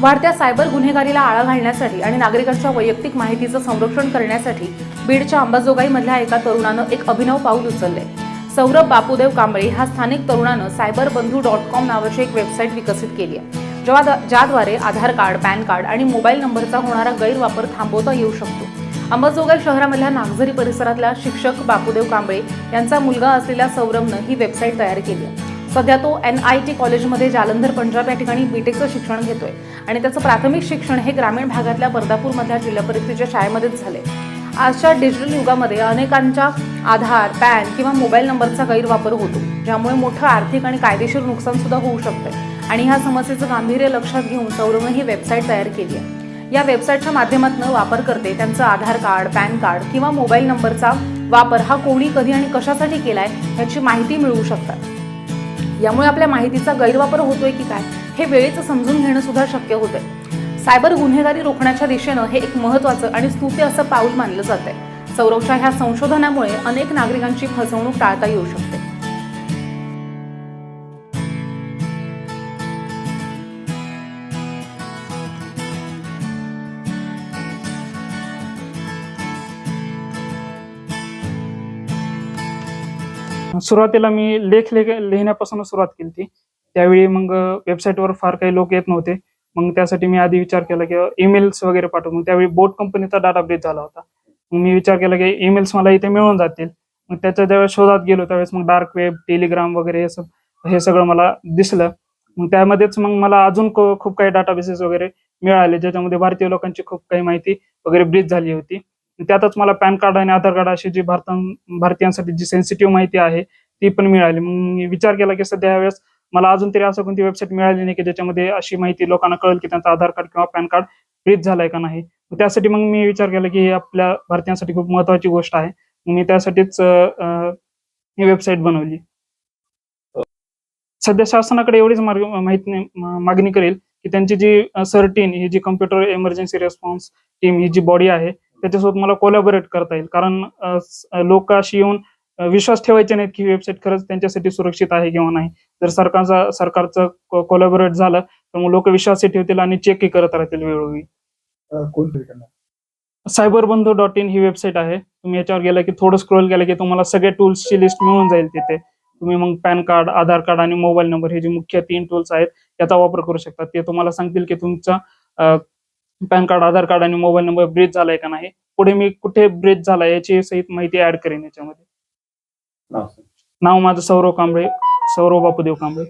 वाढत्या सायबर गुन्हेगारीला आळा घालण्यासाठी आणि नागरिकांच्या वैयक्तिक माहितीचं संरक्षण करण्यासाठी बीडच्या अंबाजोगाईमधल्या एका तरुणानं एक अभिनव पाऊल उचलले. सौरभ बापूदेव कांबळे हा स्थानिक तरुणानं सायबर बंधू डॉट कॉम नावाची एक वेबसाईट विकसित केली आहे ज्या ज्याद्वारे आधार कार्ड पॅन कार्ड आणि मोबाईल नंबरचा होणारा गैरवापर थांबवता येऊ शकतो. अंबाजोगाई शहरामधल्या नागझरी परिसरातल्या शिक्षक बापूदेव कांबळे यांचा मुलगा असलेल्या सौरभनं ही वेबसाईट तयार केली आहे. सध्या तो एन आय टी कॉलेजमध्ये जालंधर पंजाब या ठिकाणी बीटेकचं शिक्षण घेतोय. आणि त्याचं प्राथमिक शिक्षण हे ग्रामीण भागातल्या बर्दापूरमधल्या जिल्हा परिषदेच्या शाळेमध्येच झाले आजच्या डिजिटल युगामध्ये अनेकांच्या आधार पॅन किंवा मोबाईल नंबरचा गैरवापर होतो ज्यामुळे मोठं आर्थिक आणि कायदेशीर नुकसान सुद्धा होऊ शकतं आणि ह्या समस्येचं गांभीर्य लक्षात घेऊन सौरवनं ही वेबसाईट तयार केली आहे. या वेबसाईटच्या माध्यमातून वापरकर्ते त्यांचं आधार कार्ड पॅन कार्ड किंवा मोबाईल नंबरचा वापर हा कोणी कधी आणि कशासाठी केलाय याची माहिती मिळवू शकतात. यामुळे आपल्या माहितीचा गैरवापर होतोय की काय? हे वेळेचं समजून घेणं सुद्धा शक्य होतंय. सायबर गुन्हेगारी रोखण्याच्या दिशेनं हे एक महत्त्वाचं आणि स्तुत्य असं पाऊल मानलं जात आहे सौरवच्या ह्या संशोधनामुळे अनेक नागरिकांची फसवणूक टाळता येऊ शकते. सुरुवातीला मी लेख लेख लिहिण्यापासून सुरुवात केली होती. त्यावेळी मग वेबसाईटवर फार काही लोक येत नव्हते. मग त्यासाठी मी आधी विचार केला की ईमेल्स वगैरे पाठवून. त्यावेळी बोट कंपनीचा डाटा ब्रीच झाला होता. मग मी विचार केला की ईमेल्स मला इथे मिळून जातील. मग त्याच्या ज्यावेळेस शोधात गेलो त्यावेळेस मग डार्क वेब टेलिग्राम वगैरे हे सब हे सगळं मला दिसलं. मग त्यामध्येच मग मला अजून खूप काही डाटाबेसेस वगैरे मिळाले ज्याच्यामध्ये भारतीय लोकांची खूप काही माहिती वगैरे ब्रीच झाली होती. त्यातच मला पॅन कार्ड आणि आधार कार्ड अशी जी भारतां भारतीयांसाठी जी सेन्सिटिव्ह माहिती आहे ती पण मिळाली. मग मी विचार केला की सध्या यावेळेस मला अजून तरी असं कोणती वेबसाईट मिळाली नाही की ज्याच्यामध्ये अशी माहिती लोकांना कळेल की त्यांचा आधार कार्ड किंवा पॅन कार्ड फ्रीज झालाय का नाही. त्यासाठी मग मी विचार केला की आपल्या भारतीयांसाठी खूप महत्वाची गोष्ट आहे. मी त्यासाठीच ही वेबसाईट बनवली. सध्या शासनाकडे एवढीच मार्ग माहिती मागणी करेल की त्यांची जी सर्टीन ही जी कम्प्युटर इमर्जन्सी रेस्पॉन्स टीम ही जी बॉडी आहे त्याच्यासोबत मला कोलॅबोरेट करता येईल. कारण लोक अशी येऊन विश्वास ठेवायचे नाहीत की वेबसाईट खरंच त्यांच्यासाठी सुरक्षित आहे किंवा नाही. जर सरकारचा सरकारचं कोलॅबोरेट झालं तर मग लोक विश्वासही ठेवतील आणि चेकही करत राहतील वेळोवेळी. कोणतरी cyber Bandhu dot in he website आहे. तुम्ही याच्यावर गेला की थोडं स्क्रोल केलं की तुम्हाला सगळ्या टूल्सची लिस्ट मिळून जाईल तिथे. तुम्ही मग पॅन कार्ड आधार कार्ड आणि मोबाईल नंबर हे जे मुख्य तीन टूल्स आहेत याचा वापर करू शकता. ते तुम्हाला सांगतील की तुमचा पॅन कार्ड आधार कार्ड आणि मोबाईल नंबर ब्रीच झालाय का नाही? पुढे मी कुठे ब्रीच झालाय याची सहित माहिती ऍड करेन याच्यामध्ये. नाव माझं सौरव कांबळे सौरव बापूदेव कांबळे.